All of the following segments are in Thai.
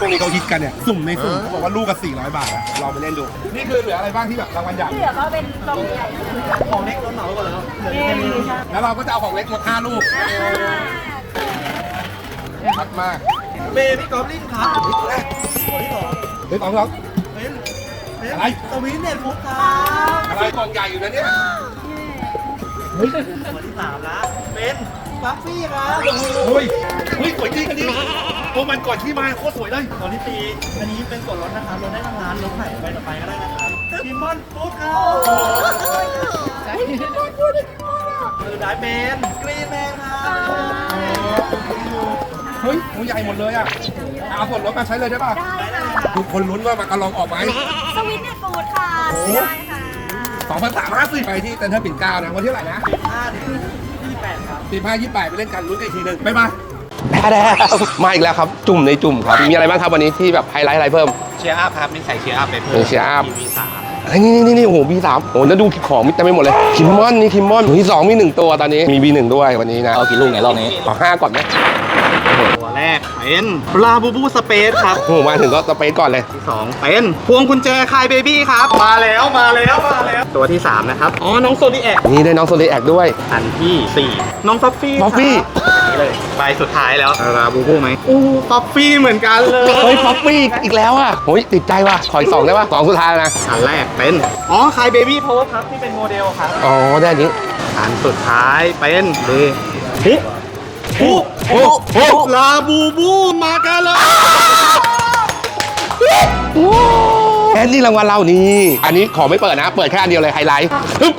ช่วงนี้เขาฮิตกันเนี่ยสุ่มในสุ่มเขาบอกว่าลูกกับ400 บาทอะลองไปเล่นดู นี่คือเหลืออะไรบ้างที่แบบรางวัลใหญ่เหลือก็เป็นกล่องใหญ่ของเล็กเราเหมาก่อนแล้วเหลือเย้แค่นี้แล้วเราก็จะเอาของเล็กมา5ลูกชัดมากเบบี้กอบลินครับตัวแรกตัวที่สองเฮ้ยสองสองเป็นเป็นอะไรสวินเน็ตฟุกครับอะไรกล่องใหญ่อยู่นะเนี่ยตัวที่สามละเป็น บัฟฟี่ครับเฮ้ยเฮ้ยสวยจริงอันนี้โอ้มันก่อนที่มาโคตรสวยเลยตัวที่สี่อันนี้เป็นส่วนลดนะครับลดได้ทั้งร้านลดไข่ไปต่อไปก็ได้นะครับคิมมอนฟุตครับคือได้เป็นกรีนแมนครับเฮ้ยตัวใหญ่หมดเลยอะเอาส่วนลดมาใช้เลยได้ป่ะได้ค่ะทุกคนลุ้นว่ามันกระลองออกไหมสวิตเน็ตฟูดค่ะได้ค่ะสองพันสามห้าสิบไปที่เซ็นทรัลปิ่นเกล้านะวันที่เท่าไหร่นะห้า ถึงยี่แปดครับสี่ห้ายี่แปดไปเล่นกันลุ้นกันอีกทีหนึ่งบ๊ายบาย มาอีกแล้วครับ จุ่มในจุ่มครับ มีอะไรบ้างครับวันนี้ที่แบบไฮไลท์อะไรเพิ่ม เชียร์อัพครับนี่ใส่เชียร์อัพไปเพิ่มีมเชียร์อัพ มีสามไอ้นี่นี่นี่โอ้โหบีสามโอ้โหแล้วดูของมีเต็มไปหมดเลยคิมมอนนี่คิมมอนมีสองมีหนึ่งตัวตอนนี้มีบีหนึ่งด้วยวันนี้นะเอากี่ลูกในรอบนี้ขอห้าก่อนไหม ตัวแรกเป็นลาบูบูสเปซครับโอ้โหมาถึงก็สเปซก่อนเลย ที่สองเป็นพวงกุญแจคายเบบี้ครับ มาแล้วมาแล้วมาแล้ว ตัวที่สามนะครับ อ๋อ น้องโซดีแอกนี่ได้น้องโซเลแอกด้วย อันที่สี่น้องฟัฟฟี่ฟัฟฟี่ครับนี่เลยใบสุดท้ายแล้วลาบูบูไหมอู้ฟัฟฟี่เหมือนกันเลยเฮ้ยฟอฟฟี่อีกแล้วอะโอ้ยติดใจว่ะขออีกสองได้ป่ะสองสุดท้ายแล้วนะอันแรกเป็นอ๋อคายเบบี้พาวเวอร์พับที่เป็นโมเดลครับอ๋อได้อันนี้อันสุดท้ายเป็นเดฮุโอ้ โหโอ้ลาบูบูมากันเลยแอนนี่รางวัลเรานี่ อันนี้ขอไม่เปิดนะ เปิดแค่อันเดียวเลยไฮไลท์ฮึบ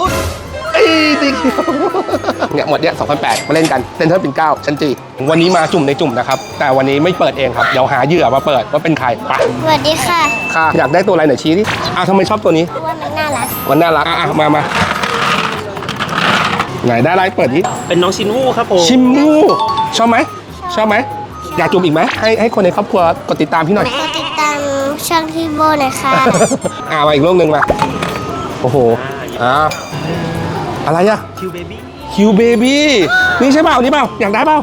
เอ้ยจริงเนี่ยหมดเนี่ย2008 มาเล่นกันเซนเตอร์ปิ่นเกล้าชั้นจีวันนี้มาจุ่มในจุ่มนะครับ แต่วันนี้ไม่เปิดเองครับ เดี๋ยวหาเหยื่อมาเปิดว่าเป็นใครไปสวัสดีค่ะ ค่ะ อยากได้ตัวอะไรไหนชี้ดิอะทำไมชอบตัวนี้เพราะว่ามันน่ารัก มันน่ารักอะอะมามาไหนได้อะไรเปิดดิเป็นน้องชินวูครับผม ชิมมู ชอบไหมชอบไหมอยากจุ่มอีกไหมให้ให้คนในครอบครัวกดติดตามพี่หน่อย กดติดตามช่องพี่โบหน่อยค่ะอ่ามาอีกลูกหนึ่งมาโอ้โหอ่าอะไรอะคิวเบบี้คิวเบบี้นี่ใช่เปล่านี่เปล่าอยากได้เปล่า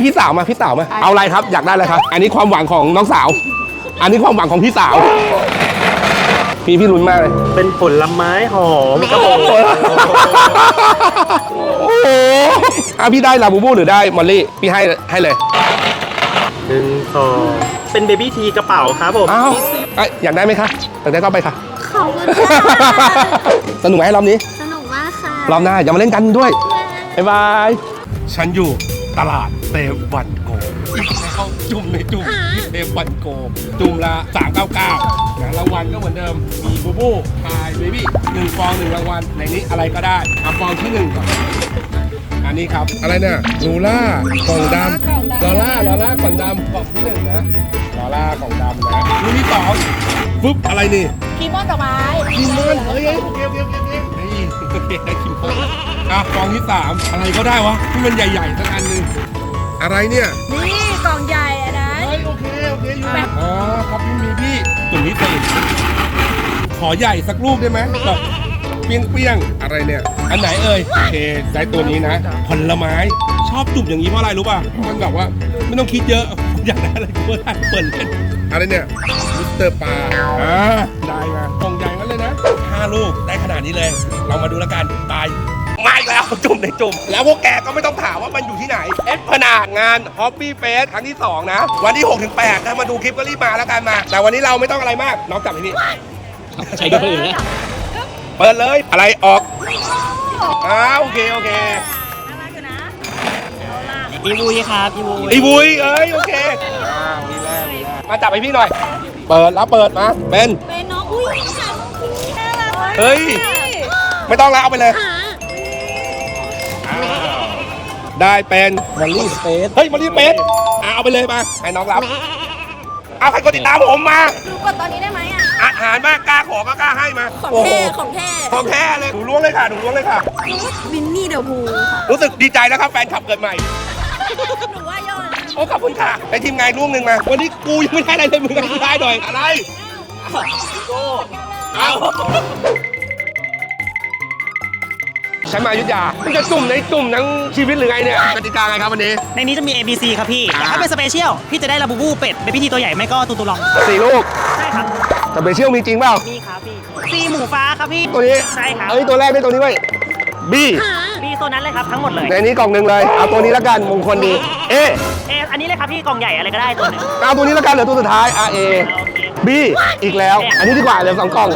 พี่สาวมาพี่สาวมาเอาอะไรครับ อยากได้อะไรครับ อันนี้ความหวังของน้องสาว อันนี้ความหวังของพี่สาว พี่พี่ลุ้นมากเลย เป็นผลไม้หอมครับผมโอ้โหอะพี่ได้ลาบูบูหรือได้มอลลี่ พี่ให้ให้เลยหนึ่งสองเป็นเบบี้ทีกระเป๋าครับผมอ้าวเอ้ยอยากได้ไหมคะอยากได้ก็เอาไปค่ะ ขอบคุณค่ะสนุกไหมรอบนี้ สนุกมากค่ะรอบหน้าอย่ามาเล่นกันด้วยบ๊ายบาย ฉันอยู่ตลาดเซฟวันโกให้ เขาจุ่มในจุ่มที่เซฟวันโก จุ่มละ 399นะรางวัลก็เหมือนเดิม มีบูบูพายเบบี้หนึ่งฟองหนึ่งรางวัลในนี้อะไรก็ได้เอาฟองที่หนึ่งก่อนอันนี้ครับ อะไรเนี่ยลูล่ากล่องดำลอล่าลอล่ากล่องดำกล่องที่หนึ่งนะลอล่ากล่องดำนะลูกที่สองปุ๊บอะไรนี่คีมอนดอกไม้คิมอนเฮ้ยเฮ้ยโอเคโอเคโอเคโอเคนี่โอเคได้คิมมอนอะฟองที่สามอะไรก็ได้วะที่มันใหญ่ๆสักอันหนึ่ง อะไรเนี่ย นี่กล่องใหญ่อะนะ เฮ้ยโอเคโอเคอยู่อ๋อครับพี่มีพี่ตุ่มนี้ตื่นขอใหญ่สักลูกได้ไหมแบบเปี้ยงเปี้ยงๆอะไรเนี่ย อันไหนเอ่ยโอเคได้ตัวนี้นะผลไม้ชอบจุ่มอย่างนี้เพราะอะไรรู้ป่ะมันแบบว่าไม่ต้องคิดเยอะอยากได้อะไรก็ได้เปิดเล่นอะไรเนี่ยมิสเตอร์ปลาอ่าได้มากล่องใหญ่งั้นเลยนะห้าลูกได้ขนาดนี้เลย เรามาดูแล้วกันตาย มาอีกแล้วจุ่มในจุ่ม แล้วพวกแกก็ไม่ต้องถามว่ามันอยู่ที่ไหน เอสพนางานฮอปปี้เฟสครั้งที่ 2 นะ วันที่ 6 ถึง 8 ถ้ามาดูคลิปก็รีบมาแล้วกันมา แต่วันนี้เราไม่ต้องอะไรมาก น้องจับที่นี่ ใช้ด้วยเลยนะเปิดเลยอะไรออกอ้าวโอเคโอเคอีบูยครับอีบูยไอ้บุยเอ้ยโอเคอ่ามีแรกมีแรกมาจับให้พี่หน่อย เปิดแล้วเปิดมาเป็นเป็นน้องอุ้ยน่ารักมากเฮ้ย ไม่ต้องแล้วเอาไปเลยอ้ ได้เป็นมอลลี่สเปซเฮ้ยมอลลี่สเปซอะเอาไปเลยมาให้น้องรับเอาใครกดติดตามผมมา ดูกดตอนนี้ได้ไหมอะอาหารมากกล้าขอก็กล้าให้มาของโอ้โหแท้ของแท้ของแท้เลยหนูล้วงเลยค่ะหนูล้วงเลยค่ะมินนี่เดอะพูรู้สึกดีใจแล้วครับ แฟนคลับเกิดใหม่หนูว่ายอดโอ้ขอบคุณค่ะไปทีมงานร่วมหนึ่งมา วันนี้กูยังไม่ได้อะไรเลยมึงก็ได้หน่อยอะไรโก้เอา ฉันมาอยุธยามันจะจุ่มในจุ่มทั้งชีวิตหรือไงเนี่ยกติกาไงครับวันนี้ ในนี้จะมี A B C ครับพี่อ่าแต่ถ้าเป็นสเปเชียลพี่จะได้ลาบูบูเป็ดเป็นพิธีตัวใหญ่ไม่ก็ตูตูลองสี่ลูกใช่ครับแต่เบเชียลมีจริงเปล่ามีครับพี่ซีหมูฟ้าครับพี่ตัวนี้ใช่ครับเอ้ยตัวแรกได้ตัวนี้ไว้บีมีตัวนั้นเลยครับทั้งหมดเลยในนี้กล่องหนึ่งเลยเอาตัวนี้ละกันมงคลดีเอเอออันนี้เลยครับพี่กล่องใหญ่อะไรก็ได้ตัวหนึงเอาตัวนี้ละกันเหลือตัวสุดท้าย R A โอเค B อีกแล้ว อันนี้ดีกว่าเหลือสองกล่อง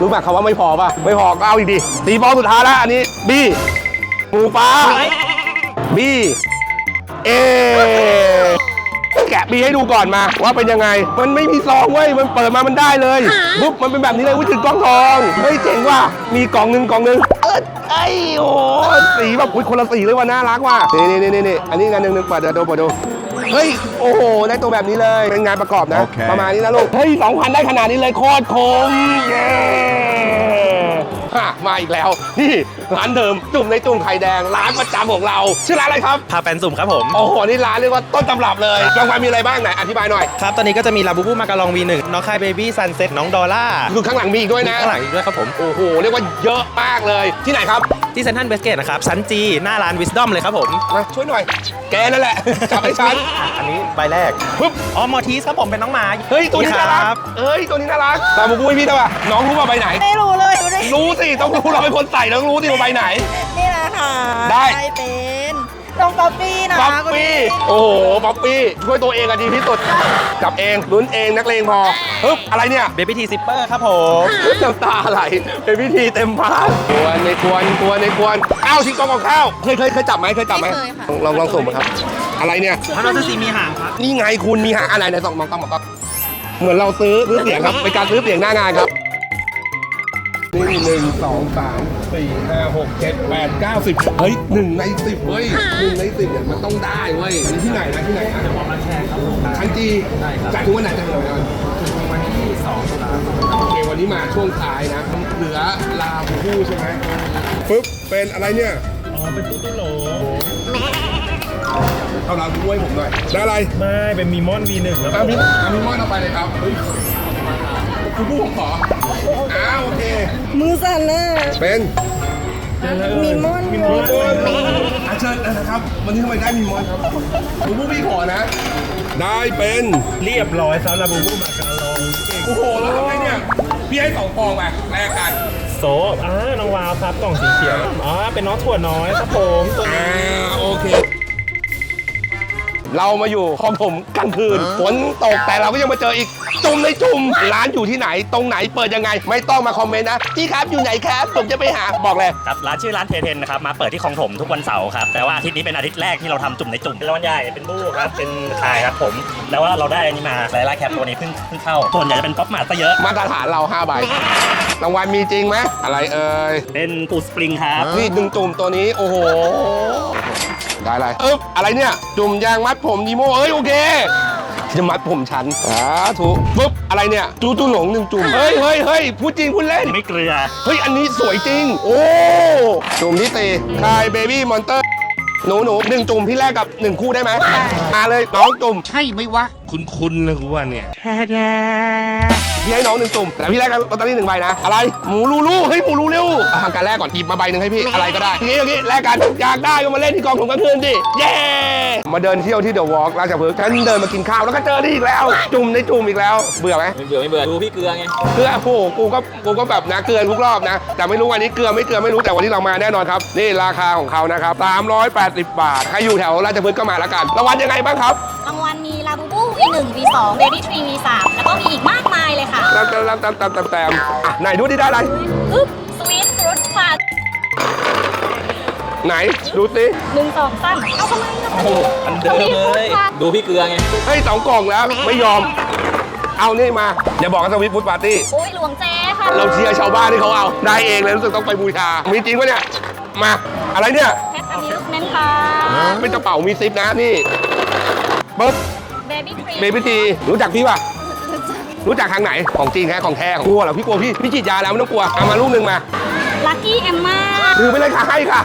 รู้ป่ะคำว่าไม่พอป่ะ ไม่พอก็เอาอีกดิตีฟองสุดท้ายแล้วอันนี้ B หมูฟ้า B A แกะ B ให้ดูก่อนมาว่าเป็นยังไง มันไม่มีซองเว้ย มันเปิดมามันได้เลยปุ๊บมันเป็นแบบนี้เลยวิถึงกล้องทองเฮ้ยเจ๋งว่ะมีกล่องหนึ่งกล่องหนึ่งเอยไอ้โอ้สีแบบอุ๊ยคนละสีเลยว่ะน่ารักว่ะนี่นี่นี่นี่อันนี้งานหนึ่งหนึ่งเปิดเดี๋ยวดูเปิดดู เฮ้ย โอ้โห ได้ตัวแบบนี้เลย เป็นงานประกอบนะประมาณนี้นะลูก เฮ้ยสองพันได้ขนาดนี้เลยโคตรคมเย้ฮะมาอีกแล้ว นี่ร้านเดิมจุ่มในจุ่มไข่แดง ร้านประจำของเรา ชื่อร้านอะไรครับ พาแฟนสุ่มครับผม โอ้โห นี่ร้านเรียกว่าต้นตำรับเลย รางวัลมีอะไรบ้างไหน อธิบายหน่อย ครับ ตอนนี้ก็จะมีลาบูบูมาการอง V1 น้องคายเบบี้ซันเซ็ตน้องดอลล่าคือข้างหลังมีอีกด้วยนะ ข้างหลังอีกด้วยครับผม โอ้โห เรียกว่าเยอะมากเลย ที่ไหนครับ ที่เซนทรัลเวสเกตนะครับชั้นจีหน้าร้านวิสดอมเลยครับผม มาช่วยหน่อย แกนั่นแหละ จับให้ฉันอันนี้ใบแรกปึ๊บอ๋อมอทีสครับผมเป็นน้องหมาเฮ้ยตัวนี้น่ารักครับเฮ้ยตัวนี้น่ารักตามบูบูให้พี่ได้ป่ะน้องรู้ว่าใบไหน ไม่รู้เลยดูดิรู้สิต้องรู้เราเป็นคนใส่ต้องรู้สิว่าใบไหน นี่แหละค่ะได้เป็น น้องป๊อปปี้นะป๊อปคุณปี้พี่โอ้โห ป๊อปปี้ ช่วยตัวเองอะดีที่สุด จับเองลุ้นเองนักเลงพอฮึบอะไรเนี่ย เบบี้ทีซิปเปอร์ครับผมน้ำตาไหล เป็นพิธีเต็มพานกวนในกวนกวนในกวนอ้าวชิงกองของข้าว เคยเคยเคยจับไหมเคยจับไหมไม่เคยค่ะ ลองลองสุ่มครับ อะไรเนี่ยพันธุ์ซีมีหางครับ นี่ไงคุณมีหาอะไรในสองมองต้องมองต้องเหมือนเราซื้อซื้อเสียงครับเป็นการซื้อเสียงหน้างานครับ นี่หนึ่งสองสามสี่ห้าหกเจ็ดแปดเก้าสิบเฮ้ยหนึ่งในสิบเว้ยหนึ่งในสิบเนี่ยมันต้องได้เว้ยอันนี้ที่ไหนนะที่ไหนนะมอมันแชร์ครับชันจีใช่ครับจัดทุกวันไหนจัดทุกวันไหนวันที่สองตุลาคมโอเควันนี้มาช่วงท้ายนะ เหลือลาบูบูใช่ไหมปึ๊บเป็นอะไรเนี่ยอ๋อเป็นตุ๊กตุ๊กโหลเอาลาบูบูให้ผมหน่อยได้อะไรไม่เป็นมีมอน V1 แล้วอามิอามิมอนเอาไปเลยครับ เฮ้ยบูบูผมขออ้าวโอเค มือสั่นน่ะเป็นมีมอนมีมอนอาเชิญนะครับ วันนี้ทำไมได้มีมอนครับบูบูพี่ขอนะ ได้เป็นเรียบร้อยซาลาบูบูมาการองโอ้โหแล้วทำไงเนี่ยพี่ให้สองฟองไปแลกกันโซอ่าน้องวาวครับกล่องสีเขียวอ๋อเป็นน้องถั่วน้อยครับผมตัวนี้อ่าโอเคเรามาอยู่ของผมกลางคืนฝนตกแต่เราก็ยังมาเจออีก จุ่มในจุ่มร้านอยู่ที่ไหน ตรงไหนเปิดยังไง ไม่ต้องมาคอมเมนต์นะพี่ครับอยู่ไหนครับผมจะไปหาบอกเลย ครับร้านชื่อร้านเทเทนนะครับมาเปิดที่คลองถมทุกวันเสาร์ครับแต่ว่าอาทิตย์นี้เป็นอาทิตย์แรกที่เราทำจุ่มในจุ่มเป็นรางวัลใหญ่เป็นบู้ครับเป็นคายครับผมแล้วว่าเราได้อันนี้มาไลล่าแคปตัวนี้เพิ่งเพิ่งเข้าส่วนใหญ่จะเป็นป๊อปมาร์ซะเยอะ มาตรฐานเรา5ใบรางวัลมีจริงไหมอะไรเอ่ยเป็นปูสปริงครับ นี่ดึงจุ่มตัวนี้โอ้โหได้อะไรเอ๊บอะไรเนี่ยจุ่มยางมัดผมดีโมเอ้ยโอเค จะมัดผมฉันสาธุปุ๊บอะไรเนี่ยจูจูหลงหนึ่งจุ่มเฮ้ยเฮ้ยเฮ้ยพูดจริงพูดเล่น ไม่เกลือ เฮ้ย อันนี้สวยจริง โอ้จุ่มที่ตีคายเบบี้มอนเตอร์หนูหนูหนึ่งจุ่มพี่แรกกับหนึ่งคู่ได้ไหมมาเลยน้องจุ่มใช่ไหมวะ คุณคุณเลยกูว่าเนี่ย พี่ให้น้องหนึ่งจุ่มแต่พี่แรกกับลอตเตอรี่หนึ่งใบนะ อะไร หมูลูลูเฮ้ยหมูลูลูเอาทำการแรกก่อนหยิบมาใบหนึ่งให้พี่ อะไรก็ได้อย่างงี้อย่างงี้แลกกัน อยากได้ก็มาเล่นที่กองถุงกลางคืนดิ เย้ มาเดินเที่ยวที่เดอะวอล์กราชพฤกษ์ฉันเดินมากินข้าวแล้วก็เจอนี่อีกแล้ว จุ่มในจุ่มอีกแล้ว เบื่อไหมไม่เบื่อไม่เบื่อดูพี่เกลือไง เกลือโอ้โหกูก็กูก็แบบนะเกลือทุกรอบนะ แต่ไม่รู้วันนี้เกลือไม่เกลือไม่รู้แต่วันนี้เรามาแน่นอนครับ นี่ราคาของเขานะครับ380 บาท ใครอยู่แถวราชพฤกษ์ก็มาแล้วกันรางวัลยังไงบ้างครับ V1 V2 Baby Tree V3 แล้วก็มีอีกมากมายเลยค่ะตามตามตามตามตามตามอะไหนดูดิได้อะไรอึ๊บสวีทฟรุตค่ะไหนดูสิหนึ่งสองสามเอาทำไมอะโอ้โหอันเดิมเลยดูพี่เกลือไงเฮ้ยสองกล่องแล้วไม่ยอม เอานี่มา อย่าบอกกันสวิตฟุตปาร์ตี้อุ้ยหลวงเจ๊ค่ะเราเชียร์ชาวบ้านที่เขาเอา ได้เองเลยรู้สึกต้องไปบูชา มีจริงปะเนี่ย มา อะไรเนี่ยแคทอมิวส์เมนต์ค่ะเป็นกระเป๋ามีซิปนะนี่ปึ๊บ Baby Tree เบบี้ทีรู้จักพี่ป่ะ รู้จักทางไหนของจริงแค่ของแท้ของกลัวเหรอพี่กลัวพี่พี่ฉีดยาแล้วไม่ต้องกลัวเอามาลูกหนึ่งมาลัคกี้เอมมาถือไปเลยค่ะให้ค่ะ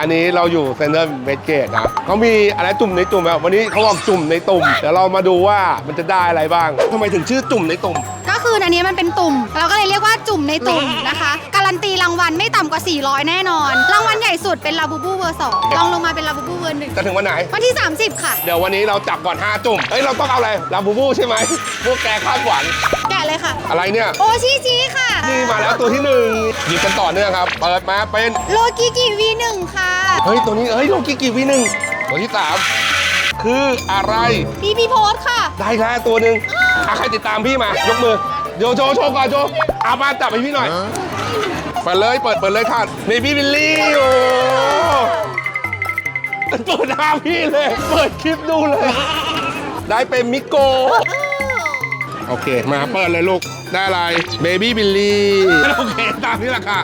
อันนี้เราอยู่เซนเตอร์เวสเกตนะเขามีอะไรจุ่มในตุ่มแบบวันนี้เขาบอกจุ่มในตุ่มเดี๋ยวเรามาดูว่ามันจะได้อะไรบ้างทำไมถึงชื่อจุ่มในตุ่ม ก็คืออันนี้มันเป็นตุ่ม เราก็เลยเรียกว่าจุ่มในตุ่มนะคะกะละกา รันตีรางวัลไม่ต่ำกว่า 400 แน่นอน รางวัลใหญ่สุดเป็นลาบูบูเวอร์2ลองลงมาเป็นลาบูบูเวอร์หนึ่งจะถึงวันไหน วันที่ 30 ค่ะ เดี๋ยววันนี้เราจับก่อน 5 จุ่มเอ้ย เราต้องเอาอะไรลาบูบูใช่ไหมพวกแกคาดหวัง แกะเลยค่ะ อะไรเนี่ย โอชิจิค่ะนี่มาแล้วตัวที่หนึ่งหยิบกันต่อเนื่องครับ เปิดมาเป็น โลกิกิวีหนึ่งค่ะ เฮ้ย ตัวนี้เฮ้ย โลกิกิวีหนึ่งตัวที่สามคืออะไร บีบีโพสค่ะ ได้แล้วตัวหนึ่งอะใครติดตามพี่มายกมือโยโชว์โชว์ก่อนโชว์เอามาจับให้พี่หน่อย เปิดเลยเปิดเปิดเลยค่ะนี่พี่บิลลี่โอ้เปิดหน้าพี่เลย เปิดคลิปดูเลย ได้เป็นมิโก โอเค มาเปิดเลยลูก ได้อะไรเบบี้บิลลี่ โอเค ตามนี้แหละค่ะ